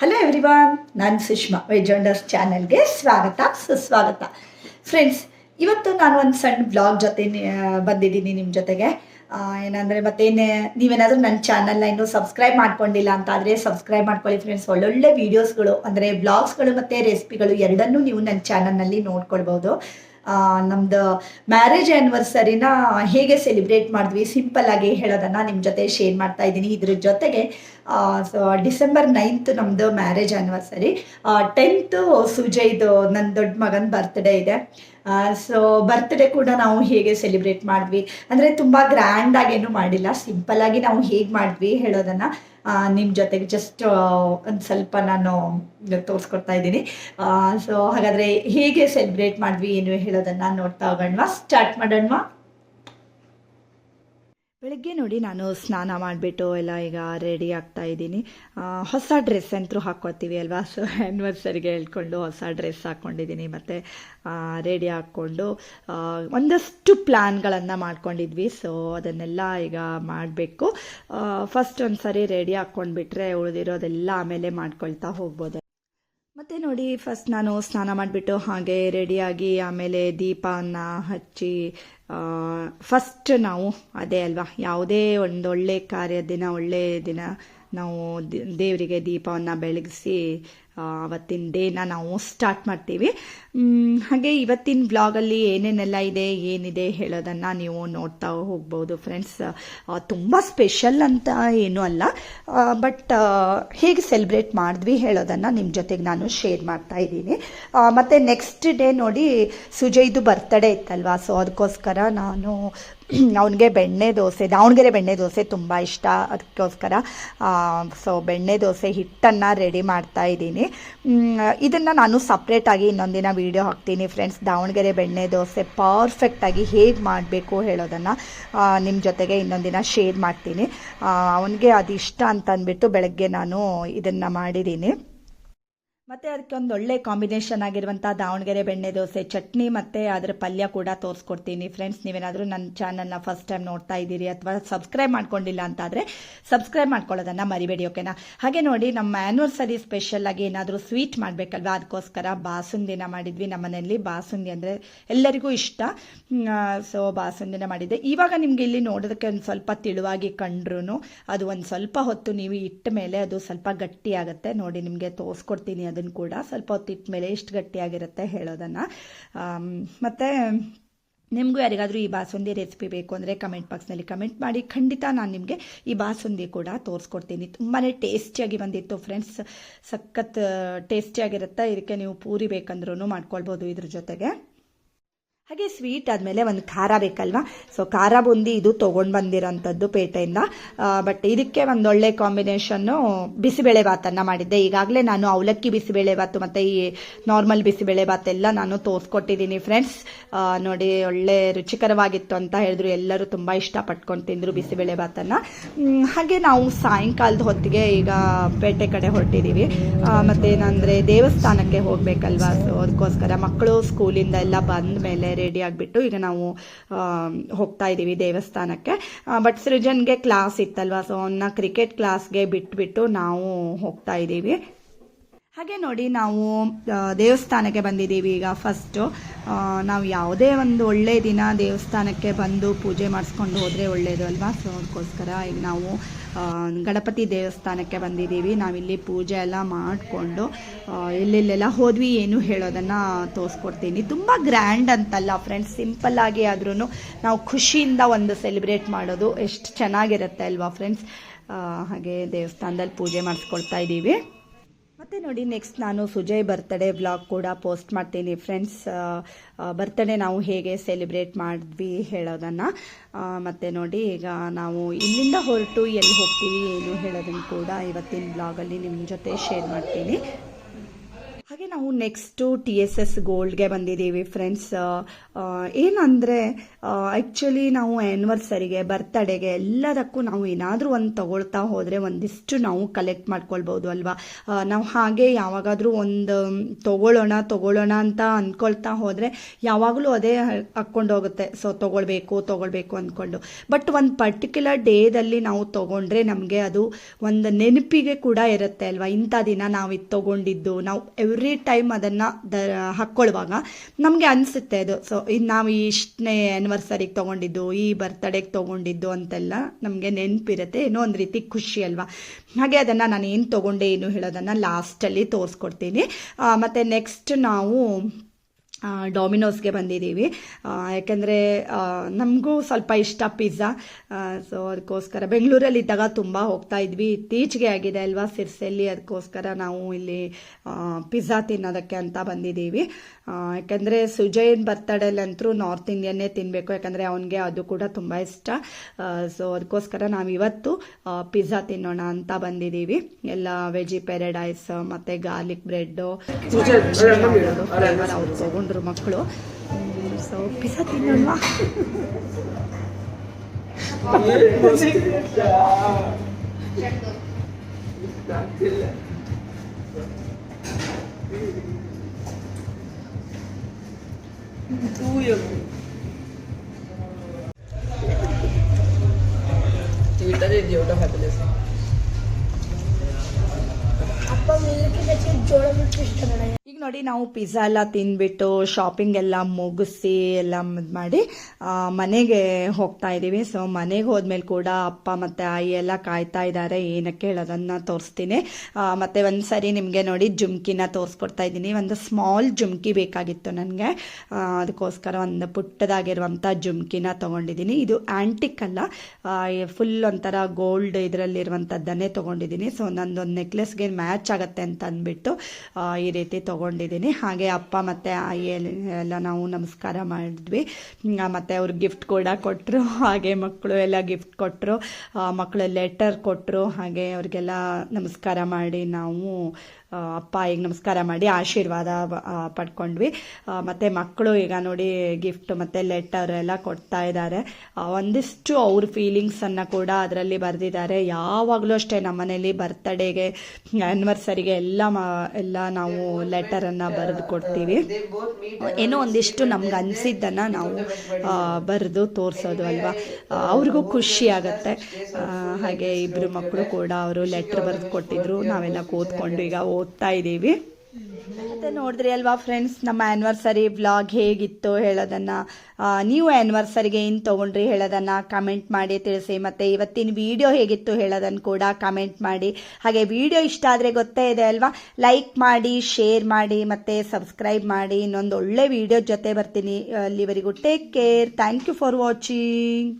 Hello everyone ನಾನು Sushma veg ಚಾನಲ್ಗೆ ಸ್ವಾಗತ, ಸುಸ್ವಾಗತ. ಫ್ರೆಂಡ್ಸ್ ಇವತ್ತು ನಾನು ಒಂದು ಸಣ್ಣ ಬ್ಲಾಗ್ ಜೊತೆ ಬಂದಿದ್ದೀನಿ ನಿಮ್ಮ ಜೊತೆಗೆ. ಏನಂದರೆ ಮತ್ತೇನೆ, ನೀವೇನಾದರೂ ನನ್ನ ಚಾನಲ್ನ ಇನ್ನೂ ಸಬ್ಸ್ಕ್ರೈಬ್ ಮಾಡ್ಕೊಂಡಿಲ್ಲ ಅಂತ ಆದರೆ ಸಬ್ಸ್ಕ್ರೈಬ್ ಮಾಡ್ಕೊಳ್ಳಿ ಫ್ರೆಂಡ್ಸ್ ಒಳ್ಳೊಳ್ಳೆ ವೀಡಿಯೋಸ್ಗಳು ಅಂದರೆ ಬ್ಲಾಗ್ಸ್ಗಳು ಮತ್ತು ರೆಸಿಪಿಗಳು ಎರಡನ್ನೂ ನೀವು ನನ್ನ ಚಾನಲ್ನಲ್ಲಿ ನೋಡ್ಕೊಳ್ಬೋದು. ನಮ್ದು ಮ್ಯಾರೇಜ್ ಆ್ಯನಿವರ್ಸರಿನ ಹೇಗೆ ಸೆಲಿಬ್ರೇಟ್ ಮಾಡಿದ್ವಿ ಸಿಂಪಲ್ ಆಗಿ ಹೇಳೋದನ್ನ ನಿಮ್ಮ ಜೊತೆ ಶೇರ್ ಮಾಡ್ತಾ ಇದ್ದೀನಿ. ಇದ್ರ ಜೊತೆಗೆ ಸೊ ಡಿಸೆಂಬರ್ ನೈನ್ತ್ ನಮ್ಮದು ಮ್ಯಾರೇಜ್ ಆ್ಯನಿವರ್ಸರಿ ಟೆಂತು ಸುಜಯ್ದು ನನ್ನ ದೊಡ್ಡ ಮಗನ ಬರ್ತ್ಡೇ ಇದೆ. ಸೊ ಬರ್ತ್ಡೇ ಕೂಡ ನಾವು ಹೇಗೆ ಸೆಲಿಬ್ರೇಟ್ ಮಾಡಿದ್ವಿ, ಅಂದರೆ ತುಂಬ ಗ್ರ್ಯಾಂಡಾಗೇನು ಮಾಡಿಲ್ಲ ಸಿಂಪಲ್ ಆಗಿ ನಾವು ಹೇಗೆ ಮಾಡಿದ್ವಿ ಹೇಳೋದನ್ನು. ನಿಮ್ಮ ಜೊತೆಗೆ ಜಸ್ಟ್ ಒಂದು ಸ್ವಲ್ಪ ನಾನು ತೋರಿಸ್ಕೊಡ್ತಾ ಇದ್ದೀನಿ. ಸೊ ಹಾಗಾದರೆ ಹೇಗೆ ಸೆಲೆಬ್ರೇಟ್ ಮಾಡಿದ್ವಿ ಏನು ಹೇಳೋದನ್ನು ನೋಡ್ತಾ ಹೋಗೋಣವಾ? ಸ್ಟಾರ್ಟ್ ಮಾಡೋಣವಾ? ಬೆಳಗ್ಗೆ ನೋಡಿ ನಾನು ಸ್ನಾನ ಮಾಡಿಬಿಟ್ಟು ಎಲ್ಲ ಈಗ ರೆಡಿ ಆಗ್ತಾ ಇದ್ದೀನಿ. ಹೊಸ ಡ್ರೆಸ್ ಅಂತೂ ಹಾಕ್ಕೋತೀವಿ ಅಲ್ವಾ? ಸೊ ಆ್ಯನಿವರ್ಸರಿಗೆ ಹೇಳ್ಕೊಂಡು ಹೊಸ ಡ್ರೆಸ್ ಹಾಕ್ಕೊಂಡಿದ್ದೀನಿ ಮತ್ತು ರೆಡಿ ಹಾಕ್ಕೊಂಡು ಒಂದಷ್ಟು ಪ್ಲ್ಯಾನ್ಗಳನ್ನು ಮಾಡ್ಕೊಂಡಿದ್ವಿ. ಸೊ ಅದನ್ನೆಲ್ಲ ಈಗ ಮಾಡಬೇಕು. ಫಸ್ಟ್ ಒಂದು ಸರಿ ರೆಡಿ ಹಾಕ್ಕೊಂಡ್ಬಿಟ್ರೆ ಉಳಿದಿರೋದೆಲ್ಲ ಆಮೇಲೆ ಮಾಡ್ಕೊಳ್ತಾ ಹೋಗ್ಬೋದು ಮತ್ತೆ ನೋಡಿ ಫಸ್ಟ್ ನಾನು ಸ್ನಾನ ಮಾಡಿಬಿಟ್ಟು ಹಾಗೆ ರೆಡಿಯಾಗಿ ಆಮೇಲೆ ದೀಪನ ಹಚ್ಚಿ ಫಸ್ಟ್ ನಾವು ಅದೇ ಅಲ್ವಾ? ಯಾವುದೇ ಒಂದು ಒಳ್ಳೆ ಕಾರ್ಯ, ದಿನ ಒಳ್ಳೆ ದಿನ ನಾವು ದೇವರಿಗೆ ದೀಪವನ್ನು ಬೆಳಗಿಸಿ ಅವತ್ತಿನ ಡೇನ ನಾವು ಸ್ಟಾರ್ಟ್ ಮಾಡ್ತೀವಿ. ಹಾಗೆ ಇವತ್ತಿನ ಬ್ಲಾಗಲ್ಲಿ ಏನೇನೆಲ್ಲ ಇದೆ, ಏನಿದೆ ಹೇಳೋದನ್ನು ನೀವು ನೋಡ್ತಾ ಹೋಗ್ಬೋದು ಫ್ರೆಂಡ್ಸ್. ತುಂಬ ಸ್ಪೆಷಲ್ ಅಂತ ಏನೂ ಅಲ್ಲ. ಬಟ್ ಹೇಗೆ ಸೆಲೆಬ್ರೇಟ್ ಮಾಡಿದ್ವಿ ಹೇಳೋದನ್ನು ನಿಮ್ಮ ಜೊತೆಗೆ ನಾನು ಶೇರ್ ಮಾಡ್ತಾ ಇದ್ದೀನಿ. ಮತ್ತು ನೆಕ್ಸ್ಟ್ ಡೇ ನೋಡಿ ಸುಜಯ್ದು ಬರ್ತಡೇ ಇತ್ತಲ್ವಾ, ಸೊ ಅದಕ್ಕೋಸ್ಕರ ನಾನು ಅವನಿಗೆ ಬೆಣ್ಣೆ ದೋಸೆ, ದಾವಣಗೆರೆ ಬೆಣ್ಣೆ ದೋಸೆ ತುಂಬ ಇಷ್ಟ. ಅದಕ್ಕೋಸ್ಕರ ಸೊ ಬೆಣ್ಣೆ ದೋಸೆ ಹಿಟ್ಟನ್ನು ರೆಡಿ ಮಾಡ್ತಾ ಇದ್ದೀನಿ. ಇದನ್ನು ನಾನು ಸಪ್ರೇಟಾಗಿ ಇನ್ನೊಂದಿನ ವೀಡಿಯೋ ಹಾಕ್ತೀನಿ ಫ್ರೆಂಡ್ಸ್ ದಾವಣಗೆರೆ ಬೆಣ್ಣೆ ದೋಸೆ ಪರ್ಫೆಕ್ಟಾಗಿ ಹೇಗೆ ಮಾಡಬೇಕು ಹೇಳೋದನ್ನು ನಿಮ್ಮ ಜೊತೆಗೆ ಇನ್ನೊಂದಿನ ಶೇರ್ ಮಾಡ್ತೀನಿ. ಅವನಿಗೆ ಅದು ಇಷ್ಟ ಅಂತಂದ್ಬಿಟ್ಟು ಬೆಳಗ್ಗೆ ನಾನು ಇದನ್ನು ಮಾಡಿದ್ದೀನಿ. ಮತ್ತು ಅದಕ್ಕೆ ಒಂದು ಒಳ್ಳೆ ಕಾಂಬಿನೇಷನ್ ಆಗಿರುವಂಥ ದಾವಣಗೆರೆ ಬೆಣ್ಣೆ ದೋಸೆ, ಚಟ್ನಿ ಮತ್ತು ಅದರ ಪಲ್ಯ ಕೂಡ ತೋರಿಸ್ಕೊಡ್ತೀನಿ. ಫ್ರೆಂಡ್ಸ್ ನೀವೇನಾದ್ರೂ ನನ್ನ ಚಾನಲ್ನ ಫಸ್ಟ್ ಟೈಮ್ ನೋಡ್ತಾ ಇದ್ದೀರಿ ಅಥವಾ ಸಬ್ಸ್ಕ್ರೈಬ್ ಮಾಡ್ಕೊಂಡಿಲ್ಲ ಅಂತಾದರೆ ಸಬ್ಸ್ಕ್ರೈಬ್ ಮಾಡ್ಕೊಳ್ಳೋದನ್ನು ಮರಿಬೇಡಿ ಓಕೆನಾ ಹಾಗೆ ನೋಡಿ, ನಮ್ಮ ಆನಿವರ್ಸರಿ ಸ್ಪೆಷಲ್ ಆಗಿ ಏನಾದರೂ ಸ್ವೀಟ್ ಮಾಡಬೇಕಲ್ವಾ? ಅದಕ್ಕೋಸ್ಕರ ಬಾಸುಂದಿನ ಮಾಡಿದ್ವಿ. ನಮ್ಮ ಮನೆಯಲ್ಲಿ ಬಾಸುಂದಿ ಅಂದರೆ ಎಲ್ಲರಿಗೂ ಇಷ್ಟ. ಸೊ ಬಾಸುಂದಿನ ಮಾಡಿದ್ದೆ. ಇವಾಗ ನಿಮಗೆ ಇಲ್ಲಿ ನೋಡೋದಕ್ಕೆ ಒಂದು ಸ್ವಲ್ಪ ತಿಳುವಾಗಿ ಕಂಡ್ರು ಅದು ಒಂದು ಸ್ವಲ್ಪ ಹೊತ್ತು ನೀವು ಇಟ್ಟ ಮೇಲೆ ಅದು ಸ್ವಲ್ಪ ಗಟ್ಟಿ ಆಗುತ್ತೆ ನೋಡಿ, ನಿಮಗೆ ತೋರಿಸ್ಕೊಡ್ತೀನಿ ಅದನ್ನು ಕೂಡ ಸ್ವಲ್ಪ ಹೊತ್ತು ಇಟ್ಟ ಮೇಲೆ ಎಷ್ಟು ಗಟ್ಟಿಯಾಗಿರುತ್ತೆ ಹೇಳೋದನ್ನು. ಮತ್ತು ನಿಮಗೂ ಯಾರಿಗಾದರೂ ಈ ಬಾಸುಂದಿ ರೆಸಿಪಿ ಬೇಕು ಅಂದರೆ ಕಮೆಂಟ್ ಬಾಕ್ಸ್ನಲ್ಲಿ ಕಮೆಂಟ್ ಮಾಡಿ. ಖಂಡಿತ ನಾನು ನಿಮಗೆ ಈ ಬಾಸುಂದಿ ಕೂಡ ತೋರಿಸ್ಕೊಡ್ತೀನಿ. ತುಂಬಾ ಟೇಸ್ಟಿಯಾಗಿ ಬಂದಿತ್ತು ಫ್ರೆಂಡ್ಸ್ ಸಖತ್ ಟೇಸ್ಟಿಯಾಗಿರುತ್ತೆ ಇದಕ್ಕೆ ನೀವು ಪೂರಿ ಬೇಕಂದ್ರೂ ಮಾಡ್ಕೊಳ್ಬೋದು ಇದ್ರ ಜೊತೆಗೆ. ಹಾಗೆ ಸ್ವೀಟ್ ಆದಮೇಲೆ ಒಂದು ಖಾರ ಬೇಕಲ್ವಾ? ಸೊ ಖಾರ ಬುಂದಿ ಇದು ತೊಗೊಂಡು ಬಂದಿರೋಂಥದ್ದು ಪೇಟೆಯಿಂದ. ಬಟ್ ಇದಕ್ಕೆ ಒಂದು ಒಳ್ಳೆ ಕಾಂಬಿನೇಷನ್ನು ಬಿಸಿಬೇಳೆ ಭಾತನ್ನು ಮಾಡಿದ್ದೆ. ಈಗಾಗಲೇ ನಾನು ಅವಲಕ್ಕಿ ಬಿಸಿಬೇಳೆ ಭಾತು ಮತ್ತು ಈ ನಾರ್ಮಲ್ ಬಿಸಿಬೇಳೆ ಭಾತೆಲ್ಲ ನಾನು ತೋರಿಸ್ಕೊಟ್ಟಿದ್ದೀನಿ ಫ್ರೆಂಡ್ಸ್ ನೋಡಿ, ಒಳ್ಳೆ ರುಚಿಕರವಾಗಿತ್ತು ಅಂತ ಹೇಳಿದ್ರು. ಎಲ್ಲರೂ ತುಂಬ ಇಷ್ಟಪಟ್ಕೊಂಡು ತಿಂದರು ಬಿಸಿಬೇಳೆ ಭಾತನ್ನು. ಹಾಗೆ ನಾವು ಸಾಯಂಕಾಲದ ಹೊತ್ತಿಗೆ ಈಗ ಪೇಟೆ ಕಡೆ ಹೊರಟಿದ್ದೀವಿ ಮತ್ತೇನಂದರೆ ದೇವಸ್ಥಾನಕ್ಕೆ ಹೋಗಬೇಕಲ್ವಾ? ಸೊ ಅದಕ್ಕೋಸ್ಕರ ಮಕ್ಕಳು ಸ್ಕೂಲಿಂದ ಎಲ್ಲ ಬಂದ ಮೇಲೆ ರೆಡಿ ಆಗಿಬಿಟ್ಟು ಈಗ ನಾವು ಹೋಗ್ತಾ ಇದ್ದೀವಿ ದೇವಸ್ಥಾನಕ್ಕೆ. ಬಟ್ ಸೃಜನ್ಗೆ ಕ್ಲಾಸ್ ಇತ್ತಲ್ವಾ ಸೊ ಅವನ್ನ ಕ್ರಿಕೆಟ್ ಕ್ಲಾಸ್ಗೆ ಬಿಟ್ಬಿಟ್ಟು ನಾವು ಹೋಗ್ತಾ ಇದ್ದೀವಿ ಹಾಗೆ ನೋಡಿ ನಾವು ದೇವಸ್ಥಾನಕ್ಕೆ ಬಂದಿದ್ದೀವಿ ಈಗ ಫಸ್ಟು ನಾವು ಯಾವುದೇ ಒಂದು ಒಳ್ಳೆಯ ದಿನ ದೇವಸ್ಥಾನಕ್ಕೆ ಬಂದು ಪೂಜೆ ಮಾಡಿಸ್ಕೊಂಡು ಹೋದರೆ ಒಳ್ಳೆಯದು ಅಲ್ವಾ? ಸೊ ಅದಕ್ಕೋಸ್ಕರ ಈಗ ನಾವು ಗಣಪತಿ ದೇವಸ್ಥಾನಕ್ಕೆ ಬಂದಿದ್ದೀವಿ. ನಾವಿಲ್ಲಿ ಪೂಜೆ ಎಲ್ಲ ಮಾಡಿಕೊಂಡು ಎಲ್ಲೆಲ್ಲೆಲ್ಲ ಹೋದ್ವಿ. ಏನು ಹೇಳೋದನ್ನು ತೋರಿಸ್ಕೊಡ್ತೀನಿ. ತುಂಬ ಗ್ರ್ಯಾಂಡ್ ಅಂತಲ್ಲ ಫ್ರೆಂಡ್ಸ್ ಸಿಂಪಲ್ ಆಗಿ ಆದ್ರೂ ನಾವು ಖುಷಿಯಿಂದ ಒಂದು ಸೆಲೆಬ್ರೇಟ್ ಮಾಡೋದು ಎಷ್ಟು ಚೆನ್ನಾಗಿರುತ್ತೆ ಅಲ್ವಾ ಫ್ರೆಂಡ್ಸ್ ಹಾಗೆ ದೇವಸ್ಥಾನದಲ್ಲಿ ಪೂಜೆ ಮಾಡಿಸ್ಕೊಳ್ತಾ ಇದ್ದೀವಿ. ಮತ್ತೆ ನೋಡಿ ನೆಕ್ಸ್ಟ್ ನಾನು ಸುಜಯ್ ಬರ್ತ್ಡೇ ವ್ಲಾಗ್ ಕೂಡ ಪೋಸ್ಟ್ ಮಾಡ್ತೀನಿ. ಫ್ರೆಂಡ್ಸ್ ಬರ್ತ್ಡೇ ನಾವು ಹೇಗೆ ಸೆಲೆಬ್ರೇಟ್ ಮಾಡಿದ್ವಿ ಹೇಳೋದನ್ನು. ಮತ್ತು ನೋಡಿ ಈಗ ನಾವು ಇಲ್ಲಿಂದ ಹೊರಟು ಎಲ್ಲಿ ಹೋಗ್ತೀವಿ ಏನು ಹೇಳೋದನ್ನು ಕೂಡ ಇವತ್ತಿನ ಬ್ಲಾಗಲ್ಲಿ ನಿಮ್ಮ ಜೊತೆ ಶೇರ್ ಮಾಡ್ತೀನಿ. ಹಾಗೆ ನಾವು ನೆಕ್ಸ್ಟು ಟಿ ಎಸ್ ಎಸ್ ಗೋಲ್ಡ್ಗೆ ಬಂದಿದ್ದೀವಿ ಫ್ರೆಂಡ್ಸ್ ಏನಂದರೆ ಆ್ಯಕ್ಚುಲಿ ನಾವು ಆ್ಯನಿವರ್ಸರಿಗೆ ಬರ್ತಡೆಗೆ ಎಲ್ಲದಕ್ಕೂ ನಾವು ಏನಾದರೂ ಒಂದು ತಗೊಳ್ತಾ ಹೋದರೆ ಒಂದಿಷ್ಟು ನಾವು ಕಲೆಕ್ಟ್ ಮಾಡ್ಕೊಳ್ಬೋದು ಅಲ್ವಾ? ನಾವು ಹಾಗೆ ಯಾವಾಗಾದರೂ ಒಂದು ತಗೊಳ್ಳೋಣ ತಗೊಳ್ಳೋಣ ಅಂತ ಅಂದ್ಕೊಳ್ತಾ ಹೋದರೆ ಯಾವಾಗಲೂ ಅದೇ ಹಾಕ್ಕೊಂಡು ಹೋಗುತ್ತೆ. ಸೊ ತೊಗೊಳ್ಬೇಕು ತೊಗೊಳ್ಬೇಕು ಅಂದ್ಕೊಂಡು ಬಟ್ ಒಂದು ಪರ್ಟಿಕ್ಯುಲರ್ ಡೇದಲ್ಲಿ ನಾವು ತೊಗೊಂಡ್ರೆ ನಮಗೆ ಅದು ಒಂದು ನೆನಪಿಗೆ ಕೂಡ ಇರುತ್ತೆ ಅಲ್ವಾ? ಇಂಥ ದಿನ ನಾವು ಇದು ತೊಗೊಂಡಿದ್ದು. ನಾವು ಟೈಮ್ ಅದನ್ನು ದ ಹಾಕ್ಕೊಳ್ಳುವಾಗ ನಮಗೆ ಅನಿಸುತ್ತೆ ಅದು. ಸೊ ಇದು ನಾವು ಇಷ್ಟನೇ ಆ್ಯನಿವರ್ಸರಿಗೆ ತೊಗೊಂಡಿದ್ದು, ಈ ಬರ್ತಡೇಗೆ ತೊಗೊಂಡಿದ್ದು ಅಂತೆಲ್ಲ ನಮಗೆ ನೆನಪಿರುತ್ತೆ. ಏನೋ ಒಂದು ರೀತಿ ಖುಷಿ ಅಲ್ವಾ? ಹಾಗೆ ಅದನ್ನು ನಾನು ಏನು ತೊಗೊಂಡೆ ಏನು ಹೇಳೋದನ್ನು ಲಾಸ್ಟಲ್ಲಿ ತೋರಿಸ್ಕೊಡ್ತೀನಿ. ಮತ್ತು ನೆಕ್ಸ್ಟ್ ನಾವು ಡಾಮಿನೋಸ್ಗೆ ಬಂದಿದ್ದೀವಿ. ಯಾಕೆಂದರೆ ನಮಗೂ ಸ್ವಲ್ಪ ಇಷ್ಟ ಪಿಜ್ಜಾ. ಸೊ ಅದಕ್ಕೋಸ್ಕರ ಬೆಂಗಳೂರಲ್ಲಿ ಇದ್ದಾಗ ತುಂಬ ಹೋಗ್ತಾ ಇದ್ವಿ. ಇತ್ತೀಚೆಗೆ ಆಗಿದೆ ಅಲ್ವಾ ಸಿರ್ಸೆಲ್ಲಿ ಅದಕ್ಕೋಸ್ಕರ ನಾವು ಇಲ್ಲಿ ಪಿಜ್ಜಾ ತಿನ್ನೋದಕ್ಕೆ ಅಂತ ಬಂದಿದ್ದೀವಿ. ಯಾಕೆಂದರೆ ಸುಜಯನ್ ಬರ್ತಡೇಲಂತರೂ ನಾರ್ತ್ ಇಂಡಿಯನ್ನೇ ತಿನ್ನಬೇಕು ಯಾಕಂದರೆ ಅವನಿಗೆ ಅದು ಕೂಡ ತುಂಬ ಇಷ್ಟ. ಸೊ ಅದಕ್ಕೋಸ್ಕರ ನಾವು ಇವತ್ತು ಪಿಜ್ಜಾ ತಿನ್ನೋಣ ಅಂತ ಬಂದಿದ್ದೀವಿ. ಎಲ್ಲ ವೆಜಿ ಪ್ಯಾರಡೈಸ್ ಮತ್ತು ಗಾರ್ಲಿಕ್ ಬ್ರೆಡ್ಡು ಫ್ಲೇವರ್ ಅವ್ರು ತೊಗೊಂಡ್ರು ಮಕ್ಕಳು ಸೊ ಪಿಜ್ಜಾ ತಿನ್ನೋಣವಾ Twitter is Yoda Fabulous. ಅಪ್ಪ ಮಿಲ್ಕಿ ಜೋಳ ಬಿಟ್ಟು ಇಷ್ಟ ನನಗೆ ಈಗ ನೋಡಿ ನಾವು ಪಿಜ್ಜಾ ಎಲ್ಲ ತಿಂದ್ಬಿಟ್ಟು ಶಾಪಿಂಗ್ ಎಲ್ಲ ಮುಗಿಸಿ ಎಲ್ಲ ಮಾಡಿ ಮನೆಗೆ ಹೋಗ್ತಾ ಇದ್ದೀವಿ. ಸೊ ಮನೆಗೆ ಹೋದ್ಮೇಲೆ ಕೂಡ ಅಪ್ಪ ಮತ್ತು ಆಯಿ ಎಲ್ಲ ಕಾಯ್ತಾ ಇದ್ದಾರೆ. ಏನಕ್ಕೆ ಹೇಳೋದನ್ನು ತೋರಿಸ್ತೀನಿ. ಮತ್ತು ಒಂದು ಸರಿ ನಿಮಗೆ ನೋಡಿ ಜುಮ್ಕಿನ ತೋರಿಸ್ಕೊಡ್ತಾ ಇದ್ದೀನಿ. ಒಂದು ಸ್ಮಾಲ್ ಜುಮ್ಕಿ ಬೇಕಾಗಿತ್ತು ನನಗೆ. ಅದಕ್ಕೋಸ್ಕರ ಒಂದು ಪುಟ್ಟದಾಗಿರುವಂಥ ಜುಮ್ಕಿನ ತೊಗೊಂಡಿದ್ದೀನಿ. ಇದು ಆ್ಯಂಟಿಕ್ ಅಲ್ಲ. ಫುಲ್ ಒಂಥರ ಗೋಲ್ಡ್ ಇದರಲ್ಲಿರುವಂಥದ್ದನ್ನೇ ತೊಗೊಂಡಿದ್ದೀನಿ. ಸೊ ನಂದೊಂದು ನೆಕ್ಲೆಸ್ಗೆ ಮ್ಯಾಚ್ ಆಗುತ್ತೆ ಅಂತ ಅಂದ್ಬಿಟ್ಟು ಈ ರೀತಿ ತೊಗೊಂಡಿದ್ದೀನಿ. ಹಾಗೆ ಅಪ್ಪ ಮತ್ತು ಆಯಿ ಎಲ್ಲ- ನಾವು ನಮಸ್ಕಾರ ಮಾಡಿದ್ವಿ. ಮತ್ತು ಅವ್ರು ಗಿಫ್ಟ್ ಕೂಡ ಕೊಟ್ಟರು ಹಾಗೆ ಮಕ್ಕಳು ಎಲ್ಲ ಗಿಫ್ಟ್ ಕೊಟ್ಟರು ಮಕ್ಕಳು ಲೆಟರ್ ಕೊಟ್ಟರು ಹಾಗೆ ಅವ್ರಿಗೆಲ್ಲ ನಮಸ್ಕಾರ ಮಾಡಿ ನಾವು ಅಪ್ಪ ಈಗ ನಮಸ್ಕಾರ ಮಾಡಿ ಆಶೀರ್ವಾದ ಪಡ್ಕೊಂಡ್ವಿ. ಮತ್ತೆ ಮಕ್ಕಳು ಈಗ ನೋಡಿ ಗಿಫ್ಟ್ ಮತ್ತು ಲೆಟರ್ ಎಲ್ಲ ಕೊಡ್ತಾ ಇದ್ದಾರೆ. ಒಂದಿಷ್ಟು ಅವ್ರ ಫೀಲಿಂಗ್ಸನ್ನು ಕೂಡ ಅದರಲ್ಲಿ ಬರೆದಿದ್ದಾರೆ. ಯಾವಾಗಲೂ ಅಷ್ಟೇ ನಮ್ಮನೇಲಿ ಬರ್ತ್ಡೇಗೆ ಆ್ಯನಿವರ್ಸರಿಗೆ ಎಲ್ಲ ಮಾ, ಎಲ್ಲ ನಾವು ಲೆಟರನ್ನು ಬರೆದು ಕೊಡ್ತೀವಿ. ಏನೋ ಒಂದಿಷ್ಟು ನಮ್ಗೆ ಅನಿಸಿದ್ದನ್ನು ನಾವು ಬರೆದು ತೋರಿಸೋದು ಅಲ್ವಾ? ಅವ್ರಿಗೂ ಖುಷಿ ಆಗುತ್ತೆ. ಹಾಗೆ ಇಬ್ಬರು ಮಕ್ಕಳು ಕೂಡ ಅವರು ಲೆಟ್ರ್ ಬರೆದು ಕೊಟ್ಟಿದ್ರು. ನಾವೆಲ್ಲ ಕೂತ್ಕೊಂಡು ಈಗ ಓದ್ತಾ ಇದ್ದೀವಿ. ಮತ್ತೆ ನೋಡಿದ್ರಿ ಅಲ್ವಾ ಫ್ರೆಂಡ್ಸ್ ನಮ್ಮ ಆ್ಯನಿವರ್ಸರಿ ವ್ಲಾಗ್ ಹೇಗಿತ್ತು ಹೇಳೋದನ್ನು? ನೀವು ಆ್ಯನಿವರ್ಸರಿಗೆ ಏನು ತೊಗೊಂಡ್ರಿ ಹೇಳೋದನ್ನು ಕಮೆಂಟ್ ಮಾಡಿ ತಿಳಿಸಿ. ಮತ್ತು ಇವತ್ತಿನ ವಿಡಿಯೋ ಹೇಗಿತ್ತು ಹೇಳೋದನ್ನು ಕೂಡ ಕಮೆಂಟ್ ಮಾಡಿ. ಹಾಗೆ ವಿಡಿಯೋ ಇಷ್ಟ ಆದರೆ ಗೊತ್ತೇ ಇದೆ ಅಲ್ವಾ? ಲೈಕ್ ಮಾಡಿ ಶೇರ್ ಮಾಡಿ, ಮತ್ತು ಸಬ್ಸ್ಕ್ರೈಬ್ ಮಾಡಿ. ಇನ್ನೊಂದು ಒಳ್ಳೆ ವಿಡಿಯೋ ಜೊತೆ ಬರ್ತೀನಿ. ಅಲ್ಲಿವರೆಗೂ take care thank you for watching